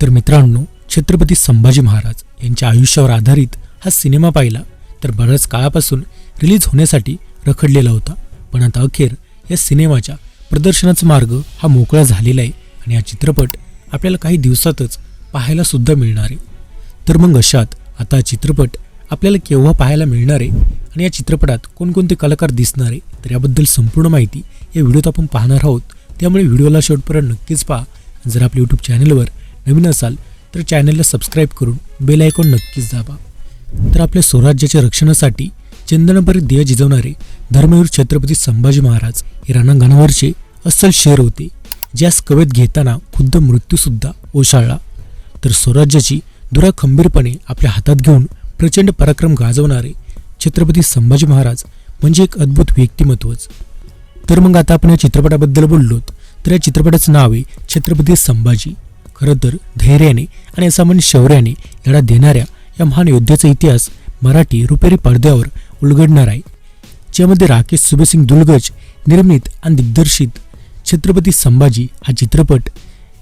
तर मित्रांनो छत्रपती संभाजी महाराज यांच्या आयुष्यावर आधारित हा सिनेमा पाहिला तर बऱ्याच काळापासून रिलीज होण्यासाठी रखडलेला होता. पण आता अखेर या सिनेमाच्या प्रदर्शनाचा मार्ग हा मोकळा झालेला आहे आणि हा चित्रपट आपल्याला काही दिवसातच पाहायला सुद्धा मिळणार आहे. तर मग अशात आता हा चित्रपट आपल्याला केव्हा पाहायला मिळणार आहे आणि या चित्रपटात कोणकोणते कलाकार दिसणार आहे तर याबद्दल संपूर्ण माहिती या व्हिडिओत आपण पाहणार आहोत. त्यामुळे व्हिडिओला शेवटपर्यंत नक्कीच पहा. जर आपल्या यूट्यूब चॅनलवर नवीन असाल तर चॅनलला सबस्क्राईब करून बेल आयकॉन नक्कीच दाबा. तर आपल्या स्वराज्याच्या रक्षणासाठी चंदनापर्यंत दिया जिजवणारे धर्मवीर छत्रपती संभाजी महाराज हे रणांगणावरचे अस्सल शेर होते. ज्यास कवेत घेताना खुद्द मृत्यूसुद्धा ओशाळला. तर स्वराज्याची धुरा खंबीरपणे आपल्या हातात घेऊन प्रचंड पराक्रम गाजवणारे छत्रपती संभाजी महाराज म्हणजे एक अद्भुत व्यक्तिमत्वच. तर मग आता आपण या चित्रपटाबद्दल बोललोत. तर या चित्रपटाचं नाव आहे छत्रपती संभाजी. खरं तर धैर्याने आणि असामान्य शौर्याने लढा देणाऱ्या या महान योद्ध्याचा इतिहास मराठी रुपेरी पडद्यावर उलगडणार आहे. ज्यामध्ये राकेश सुबेसिंग दुलगज निर्मित आणि दिग्दर्शित छत्रपती संभाजी हा चित्रपट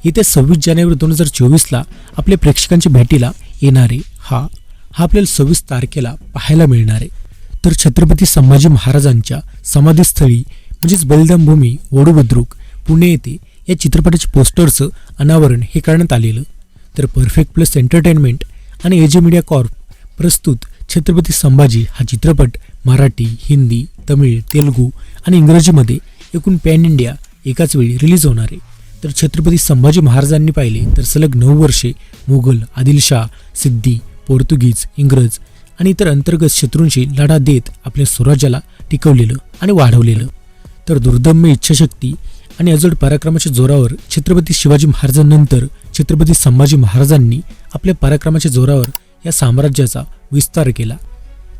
येत्या सव्वीस जानेवारी दोन हजार चोवीसला आपल्या प्रेक्षकांच्या भेटीला येणारे हा हा आपल्याला सव्वीस तारखेला पाहायला मिळणार आहे. तर छत्रपती संभाजी महाराजांच्या समाधीस्थळी म्हणजेच बलिदानभूमी वडूबद्रुक पुणे येथे या चित्रपटाच्या पोस्टरचं अनावरण हे करण्यात आलेलं. तर परफेक्ट प्लस एंटरटेनमेंट आणि एजी मीडिया कॉर्प प्रस्तुत छत्रपती संभाजी हा चित्रपट मराठी हिंदी तमिळ तेलुगू आणि इंग्रजीमध्ये एकूण पॅन इंडिया एकाच वेळी रिलीज होणार आहे. तर छत्रपती संभाजी महाराजांनी पाहिले तर सलग नऊ वर्षे मुघल आदिलशाह सिद्धी पोर्तुगीज इंग्रज आणि इतर अंतर्गत शत्रूंशी लढा देत आपल्या स्वराज्याला टिकवलेलं आणि वाढवलेलं. तर दुर्दम्य इच्छाशक्ती आणि अजड पराक्रमाच्या जोरावर छत्रपती शिवाजी महाराजांनंतर छत्रपती संभाजी महाराजांनी आपल्या पराक्रमाच्या जोरावर या साम्राज्याचा विस्तार केला.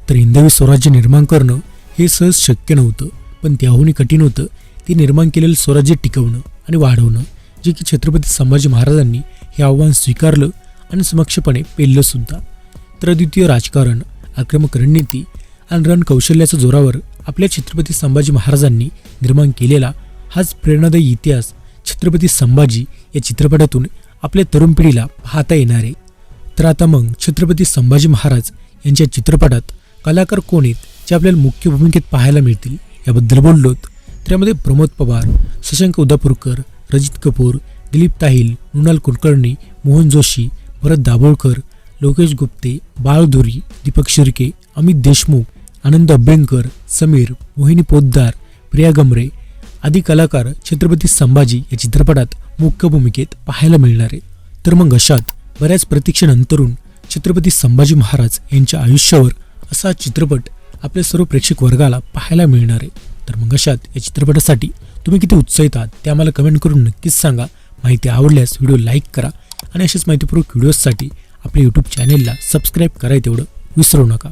तर हिंदवी स्वराज्य निर्माण करणं हे सहज शक्य नव्हतं पण त्याहूनही कठीण होतं ते निर्माण केलेलं स्वराज्य टिकवणं आणि वाढवणं जे की छत्रपती संभाजी महाराजांनी हे आव्हान स्वीकारलं आणि समक्षपणे पेललं सुद्धा. तर अद्वितीय राजकारण आक्रमक रणनीती आणि रण कौशल्याच्या जोरावर आपल्या छत्रपती संभाजी महाराजांनी निर्माण केलेला हाच प्रेरणादायी इतिहास छत्रपती संभाजी या चित्रपटातून आपल्या तरुण पिढीला पाहता येणार. आहे तर आता मग छत्रपती संभाजी महाराज यांच्या चित्रपटात कलाकार कोण आहेत जे आपल्याला मुख्य भूमिकेत पाहायला मिळतील याबद्दल बोललोत त्यामध्ये प्रमोद पवार शशांक उदापूरकर रजित कपूर दिलीप ताहिल मृणाल कुलकर्णी मोहन जोशी भरत दाभोळकर लोकेश गुप्ते बाळधुरी दीपक शिर्के अमित देशमुख आनंद अभ्यंकर समीर मोहिनी पोद्दार प्रिया गमरे आदी कलाकार छत्रपती संभाजी या चित्रपटात मुख्य भूमिकेत पाहायला मिळणार. आहे तर मग अशात बऱ्याच प्रतीक्षेनंतरून छत्रपती संभाजी महाराज यांच्या आयुष्यावर असा चित्रपट आपल्या सर्व प्रेक्षक वर्गाला पाहायला मिळणार. आहे तर मग अशात या चित्रपटासाठी तुम्ही किती उत्साहित आहात ते आम्हाला कमेंट करून नक्कीच सांगा. माहिती आवडल्यास व्हिडिओ लाईक करा आणि अशाच माहितीपूर्वक व्हिडिओजसाठी आपल्या यूट्यूब चॅनेलला सबस्क्राईब करायला तेवढं विसरू नका.